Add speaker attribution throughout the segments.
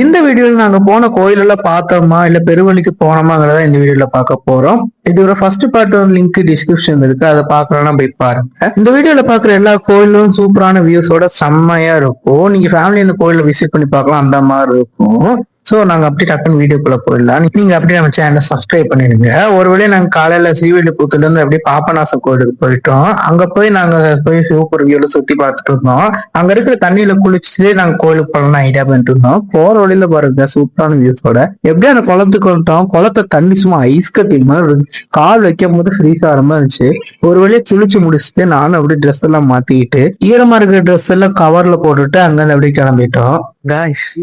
Speaker 1: இந்த வீடியோவில் நாங்க போன கோயில்ல பார்த்தோமா இல்ல பெருவழிக்கு போனோமாங்கிறத இந்த வீடியோல பார்க்க போறோம். இதோட ஃபர்ஸ்ட் பார்ட் லிங்க் டிஸ்கிரிப்ஷன் இருக்கு அதை பார்க்கறதுனா போய் பாருங்க. இந்த வீடியோல பாக்குற எல்லா கோயிலும் சூப்பரான வியூஸோட செம்மையா இருக்கும். நீங்க ஃபேமிலி இந்த கோயில விசிட் பண்ணி பார்க்கலாம் அந்த மாதிரி இருக்கும். ஸோ நாங்கள் அப்படி டக்குன்னு வீடியோக்குள்ளே போயிடலாம். நீங்கள் அப்படியே நம்ம சேனலை சப்ஸ்கிரைப் பண்ணிடுங்க. ஒருவேளை நாங்கள் காலையில் ஸ்ரீவில்லிபுத்தூர்ல இருந்து அப்படியே பாப்பநாச கோயிலுக்கு போயிட்டோம். அங்கே போய் நாங்கள் போய் சிவப்பூர் வியூவில் சுற்றி பார்த்துட்டு இருந்தோம். அங்கே இருக்கிற தண்ணியில் குளிச்சுட்டு நாங்கள் கோயிலுக்கு போகலாம் ஐடியா பண்ணிட்டு இருந்தோம். போகிற வழியில் பாருங்க சூப்பரான வியூஸோட எப்படியும் அந்த குளத்துக்கு வந்துட்டோம்? குளத்தை தண்ணி சும்மா ஐஸ் கட்டி மாதிரி கால் வைக்கும் போது ஃப்ரீஸ் ஆகிற மாதிரி இருந்துச்சு. ஒரு வழியை குளிச்சு முடிச்சுட்டு நானும் அப்படியே ட்ரெஸ் எல்லாம் மாற்றிக்கிட்டு ஈரமாக இருக்கிற ட்ரெஸ் எல்லாம் கவரில் போட்டுட்டு அங்கேருந்து அப்படியே கிளம்பிட்டோம்.
Speaker 2: காய்ஸ்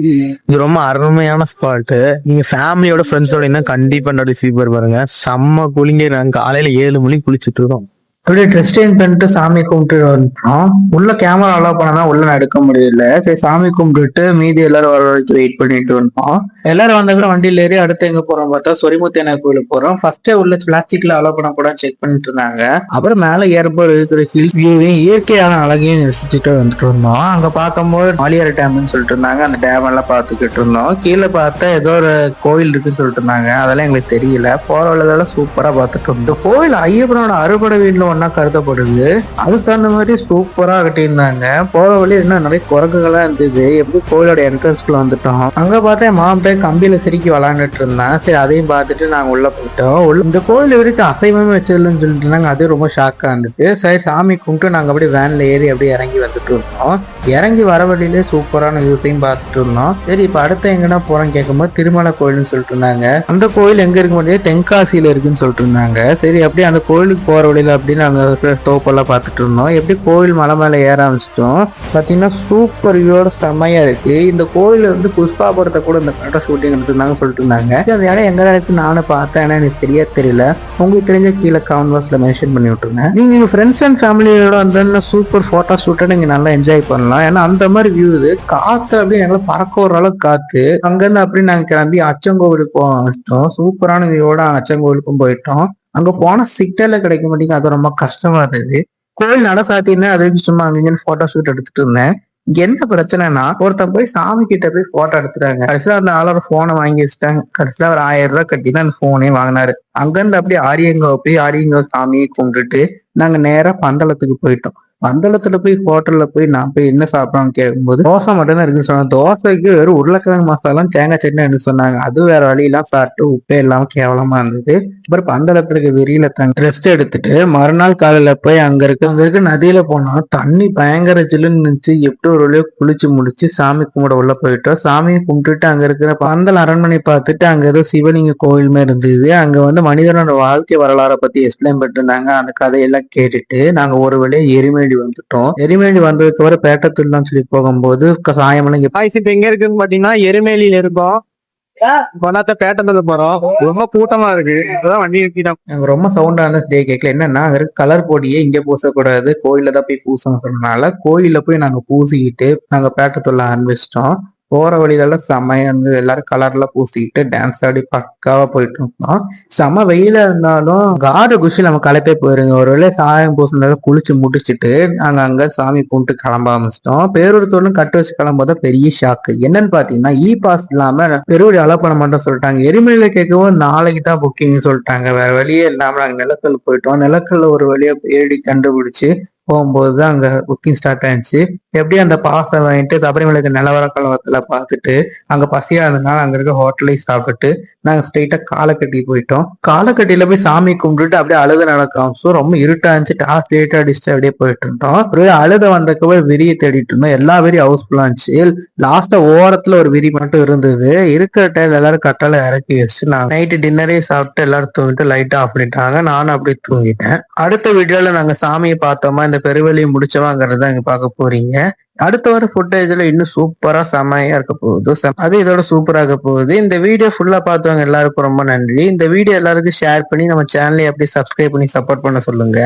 Speaker 2: இது ரொம்ப அருமையான ஸ்பாட் நீங்க ஃபேமிலியோட ஃப்ரெண்ட்ஸோட இன்னும் கண்டிப்பா நடு சீப்பர் பாருங்க. செம்ம குளிங்க நாங்க காலையில ஏழு மணிக்கு குளிச்சுட்டு இருக்கோம்.
Speaker 1: அப்படியே ட்ரெஸ் சேஞ்ச் பண்ணிட்டு சாமி கும்பிட்டு வந்துட்டோம். உள்ள கேமரா அலோவ் பண்ணா உள்ள எடுக்க முடியல. சரி சாமி கும்பிட்டுட்டு மீதி எல்லாரும் வர வரைக்கும் வெயிட் பண்ணிட்டு வந்தோம் எல்லாரும் வந்த கூட வண்டியில ஏறி அடுத்து எங்க போறோம் பார்த்தா சொரிமுத்தேனா கோயிலுக்கு போறோம். ஃபர்ஸ்டே உள்ள பிளாஸ்டிக்ல அலோவ் பண்ண கூட செக் பண்ணிட்டு இருந்தாங்க. அப்புறம் மேல ஏறும்போது இருக்கிற ஹில் வியூவையும் இயற்கையான அழகையும் ரசிச்சுட்டு வந்துட்டு இருந்தோம். அங்க பார்க்கும்போது மாலியார் டேம்னு சொல்லிட்டு இருந்தாங்க. அந்த டேம் எல்லாம் பார்த்துக்கிட்டு இருந்தோம். கீழே பார்த்தா ஏதோ ஒரு கோயில் இருக்குன்னு சொல்லிட்டு இருந்தாங்க. அதெல்லாம் எங்களுக்கு தெரியல. போற வழியெல்லாம் சூப்பரா பார்த்துட்டு இருந்தோம். கோயில் ஐயப்பனோட அறுபடை வீட்டுல ஒன்றா கருதப்படுது. அதுக்கு தகுந்த மாதிரி சூப்பரா கட்டியிருந்தாங்க. போற வழி இன்னும் நிறைய குரங்குகளா இருந்தது. எப்படி கோயிலோட என்ட்ரன்ஸ்குள்ளே வந்துட்டோம். அங்க பார்த்தா என் மாமன் போய் கம்பியில சிரிக்கி விளாண்டுட்டு இருந்தான். சரி அதையும் பார்த்துட்டு நாங்க உள்ள போயிட்டோம். உள்ள- இந்த கோயில் வரைக்கும் அசைவமே வச்சிடலன்னு சொல்லிட்டு இருந்தாங்க. அது ரொம்ப ஷாக்கா இருந்துச்சு சரி சாமி கும்பிட்டு நாங்க அப்படியே வேன்ல ஏறி அப்படியே இறங்கி வந்துட்டு இருந்தோம். இறங்கி வர வழியிலே சூப்பரான வியூஸையும் பார்த்துட்டு இருந்தோம். சரி இப்ப அடுத்து எங்கன்னா போகிறோம் கேட்கும்போது திருமலை கோயில்னு சொல்லிட்டு இருந்தாங்க. அந்த கோயில் எங்க இருக்க முடியாது தென்காசியில இருக்குன்னு சொல்லிட்டு இருந்தாங்க. சரி அப்படியே அந்த கோயிலுக்கு போற வழியில அப்படின்னு நாங்கள் இருக்கிற தோப்பெல்லாம் பார்த்துட்டு இருந்தோம். எப்படி கோவில் மலை மேலே ஏற ஆரம்பிச்சிட்டோம். பார்த்தீங்கன்னா சூப்பர் வியூவோட செம்மையாக இருக்கு. இந்த கோவில் வந்து புஷ்பா படத்தை கூட இந்த ஃபோட்டோ ஷூட்டிங் எடுத்துருந்தாங்க சொல்லிட்டு இருந்தாங்க. அந்த இடம் எங்க இருக்கு நானும் பார்த்தேன். ஆனா எனக்கு சரியா தெரியல. உங்களுக்கு தெரிஞ்ச கீழே கமெண்ட் பாக்ஸ்ல மென்ஷன் பண்ணி விட்ருங்க நீங்கள் உங்க ஃப்ரெண்ட்ஸ் அண்ட் ஃபேமிலியோட வந்து சூப்பர் ஃபோட்டோ ஷூட்டை நீங்கள் நல்லா என்ஜாய் பண்ணலாம். ஏன்னா அந்த மாதிரி வியூ இது. காற்று அப்படியே எங்களை பறக்க ஒரு அளவுக்கு காற்று அங்கேருந்து அப்படி நாங்கள் கிளம்பி அச்சங்கோவிலுக்கு போக ஆரம்பிச்சிட்டோம். சூப்பரான வியூவோட அச்சங்கோவிலுக்கும் போயிட்டோம். அங்க போனா சிக்னல்ல கிடைக்க மாட்டேங்குது. அது ரொம்ப கஷ்டமா இருந்தது. கோயில் நட சாத்தியிருந்தேன் அது சும்மா அங்கே போட்டோ ஷூட் எடுத்துட்டு இருந்தேன். எந்த என்ன பிரச்சனைனா ஒருத்தன் போய் சாமி கிட்ட போய் போட்டோ எடுத்துட்டாங்க. கடைசியில அந்த ஆளோட போனை வாங்கி வச்சுட்டாங்க. கடைசியில ஒரு ஆயிரம் ரூபாய் கட்டி தான் அந்த போனே வாங்கினாரு. அங்கிருந்து அப்படியே ஆரியங்கோ போய் ஆரியங்கோ சாமியை கும்பிட்டுட்டு நாங்க நேரா பந்தளத்துக்கு போயிட்டோம். பந்தளத்துல போய் ஹோட்டல்ல போய் நான் போய் என்ன சாப்பிடலாம்னு கேட்கும்போது தோசை மட்டும் தான் இருக்குன்னு சொன்னாங்க. தோசைக்கு வெறும் உருளைக்கிழங்கு மசாலாம் தேங்காய் சட்னி சொன்னாங்க. அது வேற வழியெல்லாம் சாப்பிட்டு உப்பே இல்லாம கேவலமா இருந்தது. அப்புறம் பந்தளத்துல இருக்க வெறியில ரெஸ்ட் எடுத்துட்டு மறுநாள் காலையில போய் அங்க இருக்க அங்க இருக்க நதியில போனா தண்ணி பயங்கர ஜில்லுன்னு இருந்துச்சு. எப்படி ஒரு வழியோ குளிச்சு முடிச்சு சாமி கும்பிட உள்ள போயிட்டோம். சாமியை கும்பிட்டுட்டு அங்க இருக்கிற பந்தல் அரண்மனை பார்த்துட்டு அங்க ஏதோ சிவலிங்க கோயிலுமே இருந்தது. அங்க வந்து மனிதனோட வாழ்க்கை வரலாறை பத்தி எக்ஸ்பிளைன் பண்ணிருந்தாங்க அந்த கதையெல்லாம் கேட்டுட்டு நாங்க ஒரு வழியா எரிமேடி வந்துட்டோம். எரிமேடி வந்ததுக்கு வர பேட்டத்துலாம் சொல்லி போகும்போது சாயமெல்லாம் இங்க
Speaker 2: காய்ஸ் எங்க இருக்குன்னு பாத்தீங்கன்னா எருமேலியில இருக்கோம். கொண்டாத்த பேட்டத்துல போறோம். ரொம்ப கூட்டமா இருக்கு. இப்பதான் வண்டி நிறுத்திட்டோம்.
Speaker 1: ரொம்ப சவுண்டா இருந்த டே கேட்கல என்னன்னா அங்க இருக்க கலர் பொடியே இங்க பூசக்கூடாது. கோயில்ல தான் போய் பூசணும் சொன்னனால கோயில்ல போய் நாங்க பூசிக்கிட்டு நாங்க பேட்டத்துள்ள ஆரம்பிச்சிட்டோம் போற வழியிலலாம் செமையா இருந்து எல்லாரும் கலர்ல பூசிக்கிட்டு டான்ஸ் ஆடி பக்காவா போயிட்டு இருந்தோம். செம வெயில இருந்தாலும் காடு குஷி நம்ம களைப்பே போயிருங்க. ஒருவேளை சாயம் பூசினால குளிச்சு முடிச்சிட்டு நாங்க அங்க சாமி கும்பிட்டு கிளம்ப ஆரம்பிச்சிட்டோம். பேரூர் கட்டு வச்சு கிளம்போது பெரிய ஷாக்கு என்னன்னு பாத்தீங்கன்னா இ பாஸ் இல்லாம பெரூர் அலோ பண்ண மாட்டோம் சொல்லிட்டாங்க. எரிமலையில கேட்கவும் நாளைக்கு தான் புக்கிங் சொல்லிட்டாங்க. வேற வழியே இல்லாம நாங்க நிலக்கல் போயிட்டோம். நிலக்கல்ல ஒரு வழியா தேடி கண்டுபிடிச்சு போகும்போது தான் அங்கே புக்கிங் ஸ்டார்ட் ஆயிடுச்சு. எப்படியும் அந்த பாசை வாங்கிட்டு சபரிமலைக்கு நிலவர கலவரத்தில் பார்த்துட்டு அங்கே பசியா இருந்தனால அங்கே இருக்க ஹோட்டலையும் சாப்பிட்டுட்டு நாங்கள் ஸ்ட்ரெயிட்டாக காலக்கட்டி போயிட்டோம். காலக்கட்டியில் போய் சாமி கும்பிட்டுட்டு அப்படியே அழுத நடக்கும் ஸோ ரொம்ப இருட்டா இருந்துச்சு டாஸ் லேட்டாக அடிச்சுட்டு அப்படியே போயிட்டு இருந்தோம். ஒரு அழுத வந்தக்கவே விரியை தேடிட்டு இருந்தோம். எல்லா விரியும் ஹவுஸ்ஃபுல்லாக இருந்துச்சு. லாஸ்ட்டாக ஓரத்தில் ஒரு விரி மட்டும் இருந்தது. இருக்கிற டைம் எல்லாரும் கட்டால இறக்கி வச்சு நான் நைட்டு டின்னரே சாப்பிட்டு எல்லாரும் தூங்கிட்டு லைட்டாக ஆஃப் பண்ணிட்டாங்க. நானும் அப்படியே தூங்கிட்டேன். அடுத்த வீடியோவில் நாங்கள் சாமியை பார்த்தோமா இந்த பெருவெளியை தான் இங்க பார்க்க போறீங்க. அடுத்த வர ஃபுட்டேஜ்ல இன்னும் சூப்பரா செமையா இருக்க போகுது. அது இதோட சூப்பரா இருக்க போகுது. இந்த வீடியோ ஃபுல்லா பார்த்தவங்க எல்லாருக்கும் ரொம்ப நன்றி. இந்த வீடியோ எல்லாருக்கும் ஷேர் பண்ணி நம்ம சேனலை அப்படியே சப்ஸ்கிரைப் பண்ணி சப்போர்ட் பண்ண சொல்லுங்க.